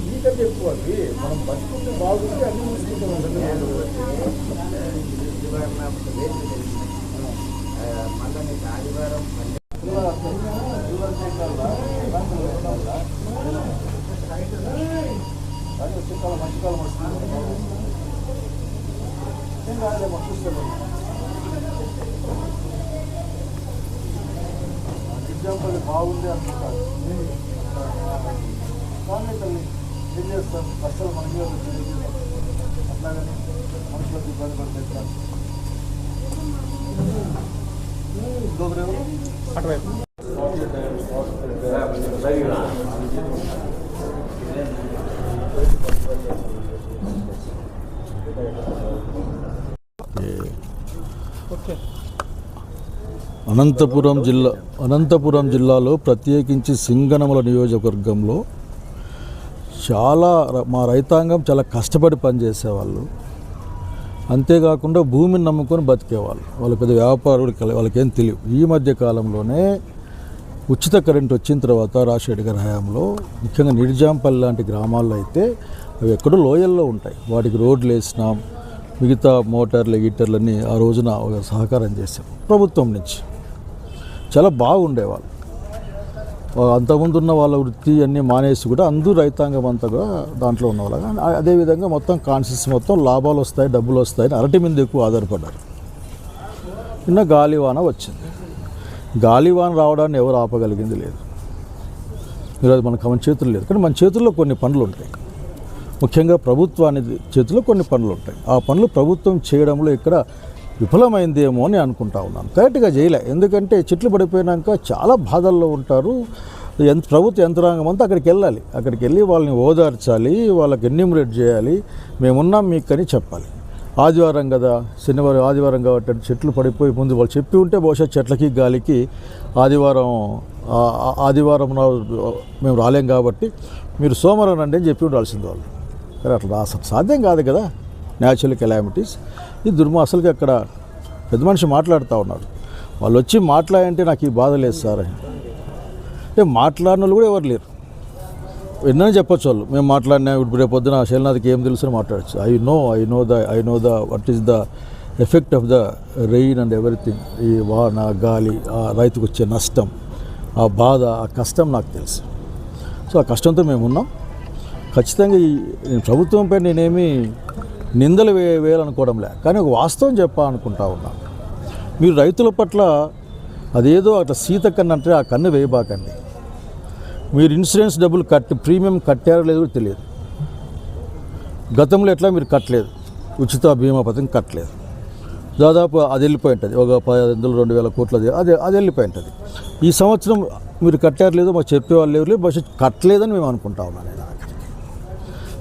నీకంటే ఎక్కువ అండి మనం బతుకుంటే బాగుంటే అన్ని చూసుకుంటాం మంచికాలం మంచికాలం వస్తుంది ఏం కాదులేమో చూస్తాను ఎగ్జాంపుల్ బాగుంది అనుకుంటారు కానీ తల్లి ఏం చేస్తాం కష్టాలు మనకి అట్లాగని మనుషులకు ఇబ్బంది పడతారు ఇంకొకరు అటువైపు. అనంతపురం జిల్లా అనంతపురం జిల్లాలో ప్రత్యేకించి సింగనమల నియోజకవర్గంలో చాలా మా రైతాంగం చాలా కష్టపడి పనిచేసేవాళ్ళు. అంతేకాకుండా భూమిని నమ్ముకొని బతికేవాళ్ళు. వాళ్ళ పెద్ద వ్యాపారులు వాళ్ళకేం తెలియదు ఈ మధ్య కాలంలోనే ఉచిత కరెంట్ వచ్చిన తర్వాత రాజశేఖర్ గారి హయాంలో ముఖ్యంగా నిర్జాంపల్లి లాంటి గ్రామాల్లో అయితే అవి ఎక్కడో లోయల్లో ఉంటాయి. వాటికి రోడ్లు వేసినాం మిగతా మోటార్లు గీటర్లన్నీ ఆ రోజున ఒక సహకారం చేశాం. ప్రభుత్వం నుంచి. చాలా బాగుండేవాళ్ళు. అంతకుముందు ఉన్న వాళ్ళ వృత్తి అన్నీ మానేసి కూడా అందరూ రైతాంగం అంతా కూడా దాంట్లో ఉన్నవాళ్ళు. కానీ అదేవిధంగా మొత్తం కాన్షియస్ మొత్తం లాభాలు వస్తాయి డబ్బులు వస్తాయని అరటి మీద ఎక్కువ ఆధారపడ్డారు. నిన్న గాలివాన వచ్చింది. గాలివాన రావడాన్ని ఎవరు ఆపగలిగింది లేదు. ఈరోజు మనకు మన చేతులు లేదు. కానీ మన చేతుల్లో కొన్ని పనులు ఉంటాయి. ముఖ్యంగా ప్రభుత్వానికి చేతిలో కొన్ని పనులు ఉంటాయి. ఆ పనులు ప్రభుత్వం చేయడంలో ఇక్కడ విఫలమైందేమో అని అనుకుంటా ఉన్నాను. కరెక్ట్గా చేయలే. ఎందుకంటే చెట్లు పడిపోయినాక చాలా బాధల్లో ఉంటారు. ఎంత ప్రభుత్వ యంత్రాంగం అంతా అక్కడికి వెళ్ళాలి. అక్కడికి వెళ్ళి వాళ్ళని ఓదార్చాలి. వాళ్ళకి ఎన్యూమరేట్ చేయాలి. మేమున్నాం మీకు అని చెప్పాలి. ఆదివారం కదా శనివారం ఆదివారం కాబట్టి చెట్లు పడిపోయి ముందు వాళ్ళు చెప్పి ఉంటే బహుశా చెట్లకి గాలికి ఆదివారం ఆదివారం మేము రాలేం కాబట్టి మీరు సోమవారం రండి అని చెప్పి ఉండాల్సింది వాళ్ళు. అట్లా అసలు సాధ్యం కాదు కదా. న్యాచురల్ కెలామిటీస్ ఈ దుర్మ అసలుకి అక్కడ పెద్ద మనిషి మాట్లాడుతూ ఉన్నారు. వాళ్ళు వచ్చి మాట్లాడంటే నాకు ఈ బాధ లేదు సార్ అని. అంటే మాట్లాడిన వాళ్ళు కూడా ఎవరు లేరు. ఎన్నో చెప్పొచ్చు వాళ్ళు. మేము మాట్లాడినా ఇప్పుడు రేపు పొద్దున శైలనాథ్కి ఏం తెలుసు అని మాట్లాడచ్చు. I know I know the I know the what is the effect of the rain and everything ఈ వాన గాలి ఆ రైతుకు వచ్చే నష్టం ఆ బాధ ఆ కష్టం నాకు తెలుసు. సో ఆ కష్టంతో మేము ఉన్నాం. ఖచ్చితంగా ఈ ఈ ప్రభుత్వంపై నేనేమి నిందలు వే వేయాలనుకోవడంలే కానీ ఒక వాస్తవం చెప్పాలనుకుంటా ఉన్నా. మీరు రైతుల పట్ల అదేదో అట్లా సీత కన్ను అంటే ఆ కన్ను వేయబాకండి. మీరు ఇన్సూరెన్స్ డబ్బులు కట్టి ప్రీమియం కట్టారో లేదో కూడా తెలియదు. గతంలో ఎట్లా మీరు కట్టలేదు. ఉచిత బీమా పథకం కట్టలేదు. దాదాపు అది వెళ్ళిపోయి ఉంటుంది. ఒక పది వందలు రెండు వేల కోట్లది అదే అది వెళ్ళిపోయి ఉంటుంది. ఈ సంవత్సరం మీరు కట్టారు లేదో మాకు చెప్పేవాళ్ళు లేరు. లేదు కట్టలేదని మేము అనుకుంటా ఉన్నాను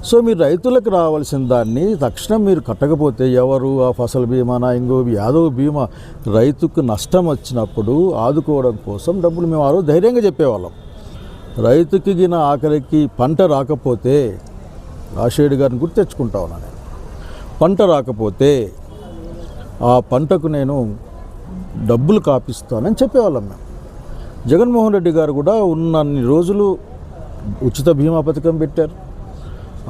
సో మీరు రైతులకు రావాల్సిన దాన్ని తక్షణం మీరు కట్టకపోతే ఎవరు? ఆ ఫసల్ బీమానా ఇంకో యాదవ్ బీమా రైతుకు నష్టం వచ్చినప్పుడు ఆదుకోవడం కోసం డబ్బులు మేము ఆ రోజు ధైర్యంగా చెప్పేవాళ్ళం. రైతుకి గిన ఆఖరికి పంట రాకపోతే రాషేడు గారిని గుర్తు తెచ్చుకుంటా ఉన్నా నేను. పంట రాకపోతే ఆ పంటకు నేను డబ్బులు కాపిస్తానని చెప్పేవాళ్ళం మేము. జగన్మోహన్ రెడ్డి గారు కూడా ఉన్నన్ని రోజులు ఉచిత బీమా పథకం పెట్టారు.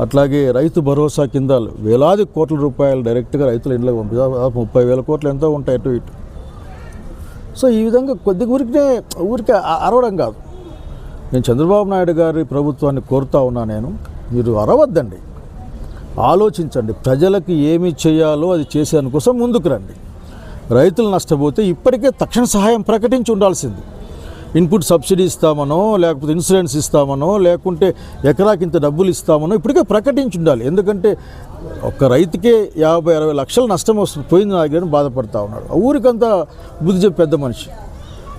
అట్లాగే రైతు భరోసా కింద వేలాది కోట్ల రూపాయలు డైరెక్ట్గా రైతుల ఇంట్లో పంపిస్తారు ముప్పై వేల కోట్లు ఎంతో ఉంటాయి అటు ఇటు. సో ఈ విధంగా కొద్ది ఊరికే ఊరికే అరవడం కాదు. నేను చంద్రబాబు నాయుడు గారి ప్రభుత్వాన్ని కోరుతా ఉన్నా నేను మీరు అరవద్దండి. ఆలోచించండి ప్రజలకు ఏమి చేయాలో అది చేసేదానికోసం ముందుకు రండి. రైతులు నష్టపోతే ఇప్పటికే తక్షణ సహాయం ప్రకటించి ఉండాల్సింది. ఇన్పుట్ సబ్సిడీ ఇస్తామనో లేకపోతే ఇన్సూరెన్స్ ఇస్తామనో లేకుంటే ఎకరాకి ఇంత డబ్బులు ఇస్తామనో ఇప్పటికే ప్రకటించి ఉండాలి ఎందుకంటే ఒక రైతుకే యాభై అరవై లక్షల నష్టం వస్తుంది. పోయింది నా దగ్గర బాధపడతా ఉన్నాడు. ఊరికంతా బుద్ధి చెప్పి పెద్ద మనిషి.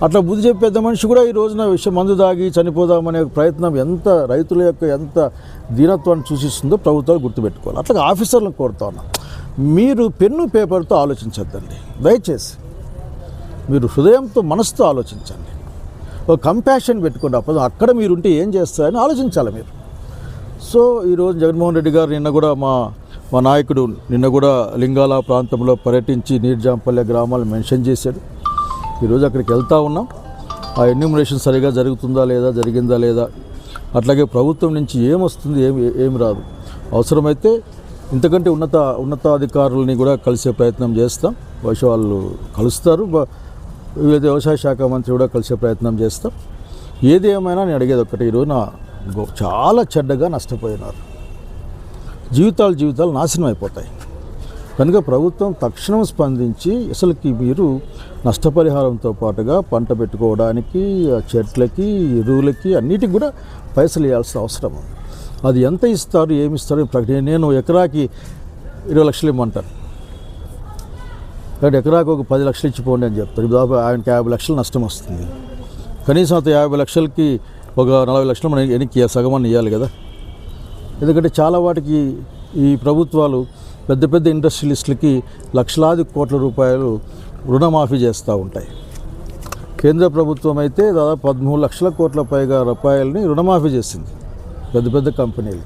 అట్లా బుద్ధి చెప్పి పెద్ద మనిషి కూడా ఈ రోజున విషయం మందు దాగి చనిపోదామనే ప్రయత్నం ఎంత రైతుల యొక్క ఎంత దీనత్వాన్ని సూచిస్తుందో ప్రభుత్వాలు గుర్తుపెట్టుకోవాలి. అట్లా ఆఫీసర్లను కోరుతా ఉన్నాం. మీరు పెన్ను పేపర్తో ఆలోచించద్దండి. దయచేసి మీరు హృదయంతో మనసుతో ఆలోచించండి. కంపాషన్ పెట్టుకోండి. అప్పుడు అక్కడ మీరుంటే ఏం చేస్తారని ఆలోచించాలి మీరు. సో ఈరోజు జగన్మోహన్ రెడ్డి గారు నిన్న కూడా మా మా నాయకుడు నిన్న కూడా లింగాల ప్రాంతంలో పర్యటించి నీర్జాంపల్లె గ్రామాలు మెన్షన్ చేశాడు. ఈరోజు అక్కడికి వెళ్తూ ఉన్నాం. ఆ ఎన్యూమరేషన్ సరిగా జరుగుతుందా లేదా జరిగిందా లేదా అట్లాగే ప్రభుత్వం నుంచి ఏమొస్తుంది ఏమి ఏమి రాదు. అవసరమైతే ఇంతకంటే ఉన్నత ఉన్నతాధికారులని కూడా కలిసే ప్రయత్నం చేస్తాం. బహుశా వాళ్ళు కలుస్తారు. వివిధ వ్యవసాయ శాఖ మంత్రి కూడా కలిసే ప్రయత్నం చేస్తాం. ఏది ఏమైనా నేను అడిగేది ఒకటి ఈరోజు నా చాలా చెడ్డగా నష్టపోయినారు. జీవితాలు జీవితాలు నాశనం అయిపోతాయి. కనుక ప్రభుత్వం తక్షణం స్పందించి అసలుకి మీరు నష్టపరిహారంతో పాటుగా పంట పెట్టుకోవడానికి ఆ చెట్లకి ఎరువులకి అన్నిటికి కూడా పైసలు ఇవ్వాల్సిన అవసరం అది ఎంత ఇస్తారు ఏమి ఇస్తారు ప్రకటన నేను ఎకరాకి ఇరవై లక్షలు ఇమ్మంటాను కాబట్టి ఎకరాకు ఒక పది లక్షలు ఇచ్చిపోండి అని చెప్తారు. దాదాపు ఆయనకి యాభై లక్షలు నష్టం వస్తుంది. కనీసం అంత యాభై లక్షలకి ఒక నలభై లక్షలు మనం వెనక్కి సగం అని ఇవ్వాలి కదా. ఎందుకంటే చాలా వాటికి ఈ ప్రభుత్వాలు పెద్ద పెద్ద ఇండస్ట్రియలిస్టులకి లక్షలాది కోట్ల రూపాయలు రుణమాఫీ చేస్తూ ఉంటాయి. కేంద్ర ప్రభుత్వం అయితే దాదాపు పదమూడు లక్షల కోట్ల పైగా రూపాయలని రుణమాఫీ చేసింది. పెద్ద పెద్ద కంపెనీలు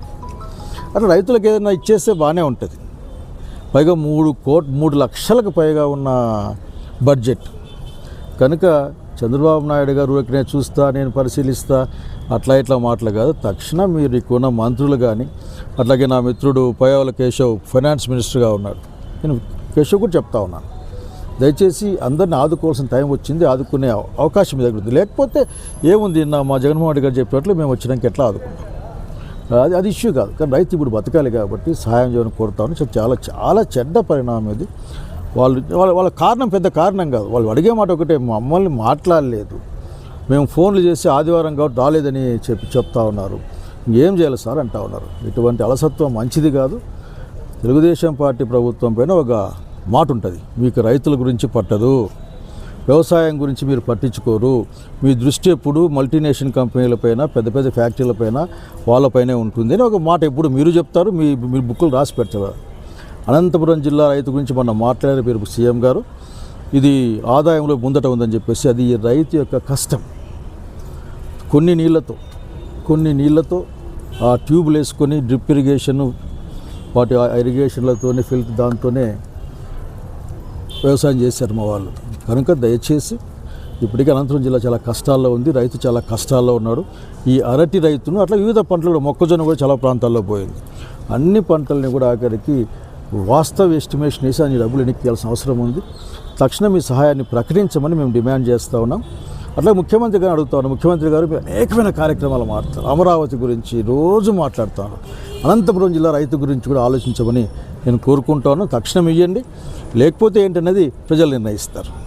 అట్లా రైతులకు ఏదైనా ఇచ్చేస్తే బాగానే ఉంటుంది. పైగా మూడు కోట్ మూడు లక్షలకు పైగా ఉన్న బడ్జెట్. కనుక చంద్రబాబు నాయుడు గారు నేను చూస్తా నేను పరిశీలిస్తా అట్లా ఇట్లా మాటలు కాదు. తక్షణం మీరు ఇక్కడ మంత్రులు కానీ అట్లాగే నా మిత్రుడు పయోల కేశవ్ ఫైనాన్స్ మినిస్టర్గా ఉన్నాడు నేను కేశవ్ కూడా చెప్తా ఉన్నాను. దయచేసి అందరిని ఆదుకోవాల్సిన టైం వచ్చింది ఆదుకునే అవకాశం మీ దగ్గర ఉంది. లేకపోతే ఏముంది నా మా జగన్మోహన్ రెడ్డి గారు చెప్పినట్లు మేము వచ్చినాక ఎట్లా ఆదుకుంటాం? అది అది ఇష్యూ కాదు. కానీ రైతు ఇప్పుడు బతకాలి కాబట్టి సహాయం చేయని కోరుతాను చాలా చాలా చెడ్డ పరిణామం ఇది. వాళ్ళు వాళ్ళ వాళ్ళ కారణం పెద్ద కారణం కాదు. వాళ్ళు అడిగే మాట ఒకటే మమ్మల్ని మాట్లాడలేదు. మేము ఫోన్లు చేసి ఆదివారం కాబట్టి రాలేదని చెప్పి చెప్తా ఉన్నారు. ఏం చేయాలి సార్ అంటా ఉన్నారు. ఇటువంటి అలసత్వం మంచిది కాదు. తెలుగుదేశం పార్టీ ప్రభుత్వం పైన ఒక మాట ఉంటుంది. మీకు రైతుల గురించి పట్టదు. వ్యవసాయం గురించి మీరు పట్టించుకోరు. మీ దృష్టి ఎప్పుడు మల్టీనేషనల్ కంపెనీలపైన పెద్ద పెద్ద ఫ్యాక్టరీలపైన వాళ్ళపైనే ఉంటుంది అని ఒక మాట ఎప్పుడు మీరు చెప్తారు మీ మీ బుక్కులు రాసి పెడతారు. అనంతపురం జిల్లా రైతు గురించి మొన్న మాట్లాడారు మీరు సీఎం గారు. ఇది ఆదాయంలో ముందట ఉందని చెప్పేసి అది ఈ రైతు యొక్క కష్టం. కొన్ని నీళ్ళతో కొన్ని నీళ్ళతో ఆ ట్యూబ్లు వేసుకొని డ్రిప్ ఇరిగేషన్ వాటి ఆ ఇరిగేషన్లతోనే ఫిల్ట్ దాంతోనే వ్యవసాయం చేశారు మా వాళ్ళు. కనుక దయచేసి ఇప్పటికీ అనంతపురం జిల్లా చాలా కష్టాల్లో ఉంది రైతు చాలా కష్టాల్లో ఉన్నాడు. ఈ అరటి రైతును అట్లా వివిధ పంటలు కూడా మొక్కజొన్న కూడా చాలా ప్రాంతాల్లో పోయింది. అన్ని పంటల్ని కూడా ఆఖరికి వాస్తవ ఎస్టిమేషన్ వేసి అన్ని డబ్బులు ఎన్నికేయాల్సిన అవసరం ఉంది. తక్షణం మీ సహాయాన్ని ప్రకటించమని మేము డిమాండ్ చేస్తూ ఉన్నాం. అట్లా ముఖ్యమంత్రి గారు అడుగుతాను. ముఖ్యమంత్రి గారు అనేకమైన కార్యక్రమాలు మాట్లాడతారు. అమరావతి గురించి రోజు మాట్లాడతాను. అనంతపురం జిల్లా రైతు గురించి కూడా ఆలోచించమని నేను కోరుకుంటాను. తక్షణం ఇవ్వండి లేకపోతే ఏంటనేది ప్రజలు నిర్ణయిస్తారు.